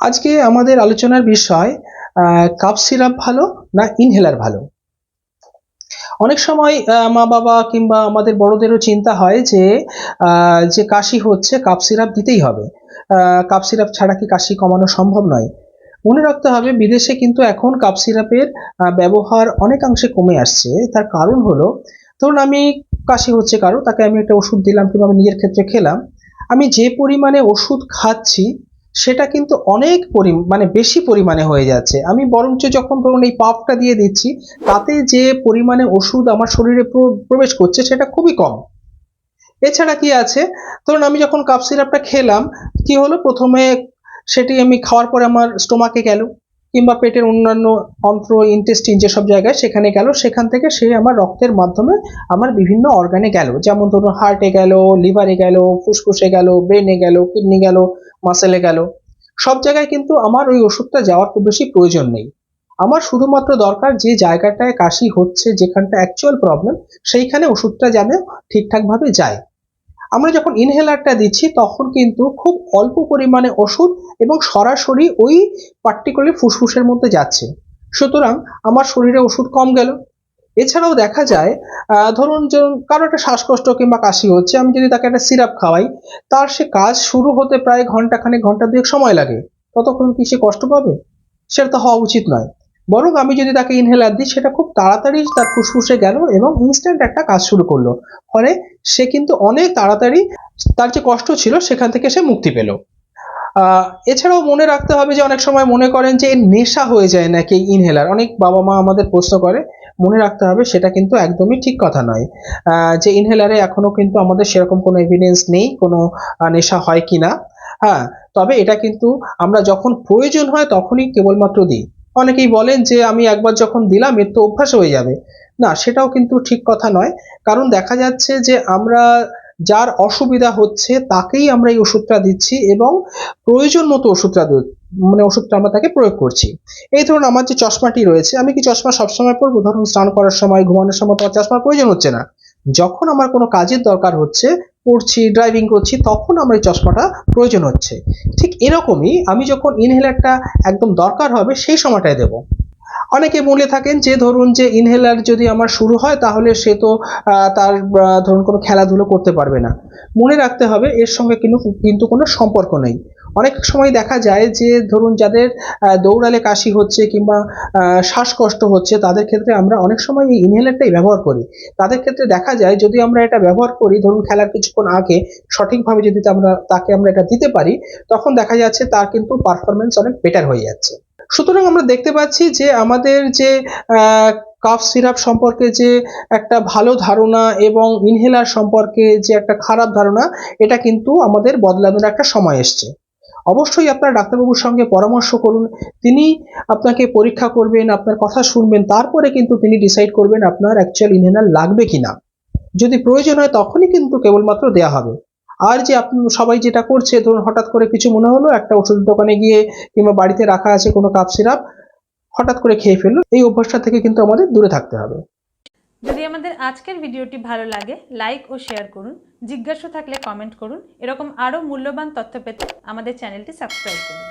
আজকে আমাদের আলোচনার বিষয় কাপ সিরাপ ভালো না ইনহেলার ভালো? অনেক সময় মা বাবা কিংবা আমাদের বড়দেরও চিন্তা হয় যে যে কাশি হচ্ছে কাপ সিরাপ দিতেই হবে। কাপ সিরাপ ছাড়া কি কাশি কমানো সম্ভব নয়? মনে রাখতে হবে বিদেশে কিন্তু এখন কাপ সিরাপের ব্যবহার অনেকাংশে কমে আসছে। তার কারণ হলো, ধরুন আমি কাশি হচ্ছে কারও, তাকে আমি একটা ওষুধ দিলাম কিংবা আমি নিজের ক্ষেত্রে খেলাম। আমি যে পরিমাণে ওষুধ খাচ্ছি সেটা কিন্তু অনেক পরি মানে বেশি পরিমাণে হয়ে যাচ্ছে। আমি বরঞ্চ যখন ধরুন এই পাপটা দিয়ে দিচ্ছি, তাতে যে পরিমাণে ওষুধ আমার শরীরে প্র- প্রবেশ করছে সেটা খুবই কম। এছাড়া কি আছে? ধরুন আমি যখন কাপ সিরাপটা খেলাম, কি হলো? প্রথমে সেটি আমি খাওয়ার পরে আমার স্টোমাকে গেল। কিংবা পেটের অন্যান্য অন্ত্র ইন্টেস্টিন যেসব জায়গায় সেখানে গেল, সেখান থেকে সে আমার রক্তের মাধ্যমে আমার বিভিন্ন অর্গানে গেল। যেমন ধরুন হার্টে গেল লিভারে গেল, ফুসফুসে গেল ব্রেনে গেল কিডনি গেল মাসেলে গেল। সব জায়গায় কিন্তু আমার ওই ওষুধটা যাওয়ার খুব বেশি প্রয়োজন নেই। আমার শুধুমাত্র দরকার যে জায়গাটায় কাশি হচ্ছে, যেখানটা অ্যাকচুয়াল প্রবলেম সেইখানে ওষুধটা যেন ঠিকঠাকভাবে যায়। আমরা যখন ইনহেলারটা দিচ্ছি, তখন কিন্তু খুব অল্প পরিমাণে ওষুধ এবং সরাসরি ওই পার্টিকুলার ফুসফুসের মধ্যে যাচ্ছে। সুতরাং আমার শরীরে ওষুধ কম গেল। এছাড়াও দেখা যায় ধরুন যে কারও একটা শ্বাসকষ্ট কিংবা কাশি হচ্ছে, আমি যদি তাকে একটা সিরাপ খাওয়াই, তার সে কাজ শুরু হতে প্রায় ঘন্টাখানেক, ঘণ্টা দুয়েক সময় লাগে। ততক্ষণ কি সে কষ্ট পাবে? সেটা তো হওয়া উচিত নয়। বরং আমি যদি তাকে ইনহেলার দিই, সেটা খুব তাড়াতাড়ি তার ফুসফুসে গেল এবং ইনস্ট্যান্ট একটা কাজ শুরু করল। ফলে সে কিন্তু অনেক তাড়াতাড়ি তার যে কষ্ট ছিল, সেখান থেকে সে মুক্তি পেল। এছাড়াও মনে রাখতে হবে যে, অনেক সময় মনে করেন যে, নেশা হয়ে যায় নাকি ইনহেলার অনেক বাবা মা আমাদের প্রশ্ন করে, মনে রাখতে হবে সেটা কিন্তু একদমই ঠিক কথা নয়। যে ইনহেলারে এখনও কিন্তু আমাদের সেরকম কোনো এভিডেন্স নেই, কোনো নেশা হয় কিনা। হ্যাঁ তবে এটা কিন্তু আমরা যখন প্রয়োজন হয় তখনই কেবলমাত্র দিই। অনেকেই বলেন যে আমি একবার যখন দিলাম, এর তো অভ্যাস হয়ে যাবে। না, সেটাও কিন্তু ঠিক কথা নয়। কারণ দেখা যাচ্ছে যে আমরা যার অসুবিধা হচ্ছে, তাকেই আমরা এই ওষুধটা দিচ্ছি এবং প্রয়োজন মতো ওষুধটা মানে ওষুধটা আমরা তাকে প্রয়োগ করছি। এই ধরুন আমার যে চশমাটি রয়েছে, আমি কি চশমা সবসময় পরবো? ধরুন স্নান করার সময়, ঘুমানোর সময় তো আমার চশমার প্রয়োজন হচ্ছে না। যখন আমার কোনো কাজের দরকার হচ্ছে পড়ছি ড্রাইভিং করছি, তখন আমার এই চশমাটা প্রয়োজন হচ্ছে। ঠিক এরকমই আমি যখন ইনহেলারটা একদম দরকার হবে, সেই সময়টায় দেবো। অনেকে বলে থাকেন যে, ধরুন যে ইনহেলার যদি আমার শুরু হয়, তাহলে সে তো তার ধরুন কোনো খেলাধুলো করতে পারবে না। মনে রাখতে হবে, এর সঙ্গে কিন্তু কিন্তু কোনো সম্পর্ক নেই। অনেক সময় দেখা যায় যে, ধরুন যাদের দৌড়ালে কাশি হচ্ছে কিংবা শ্বাসকষ্ট হচ্ছে, তাদের ক্ষেত্রে আমরা অনেক সময় এই ইনহেলারটাই ব্যবহার করি। তাদের ক্ষেত্রে দেখা যায় যদি আমরা এটা ব্যবহার করি, ধরুন খেলার কিছুক্ষণ আগে সঠিকভাবে যদি আমরা তাকে আমরা এটা দিতে পারি, তখন দেখা যাচ্ছে তার কিন্তু পারফরমেন্স অনেক বেটার হয়ে যাচ্ছে। সুতরাং আমরা দেখতে পাচ্ছি যে, আমাদের যে কাফ সিরাপ সম্পর্কে যে একটা ভালো ধারণা এবং ইনহেলার সম্পর্কে যে একটা খারাপ ধারণা, এটা কিন্তু আমাদের বদলানোর একটা সময় এসছে। অবশ্যই আপনার ডাক্তারবাবুর সঙ্গে পরামর্শ করুন। তিনি আপনাকে পরীক্ষা করবেন, আপনার কথা শুনবেন, তারপরে কিন্তু তিনি ডিসাইড করবেন আপনার অ্যাকচুয়াল ইনহেলার লাগবে কিনা। যদি প্রয়োজন হয় তখনই কিন্তু কেবলমাত্র দেওয়া হবে। আর যে আপনি সবাই যেটা করছে, ধরুন হঠাৎ করে কিছু মনে হলো, একটা ওষুধ দোকানে গিয়ে কিংবা বাড়িতে রাখা আছে কোনো কাপ সিরাপ, হঠাৎ করে খেয়ে ফেলল, এই অভ্যাসটা থেকে কিন্তু আমাদের দূরে থাকতে হবে। আজকের ভিডিওটি ভালো লাগে লাইক ও শেয়ার করুন। জিজ্ঞাসা থাকলে কমেন্ট করুন। এরকম আরও মূল্যবান তথ্য পেতে আমাদের চ্যানেলটি সাবস্ক্রাইব করুন।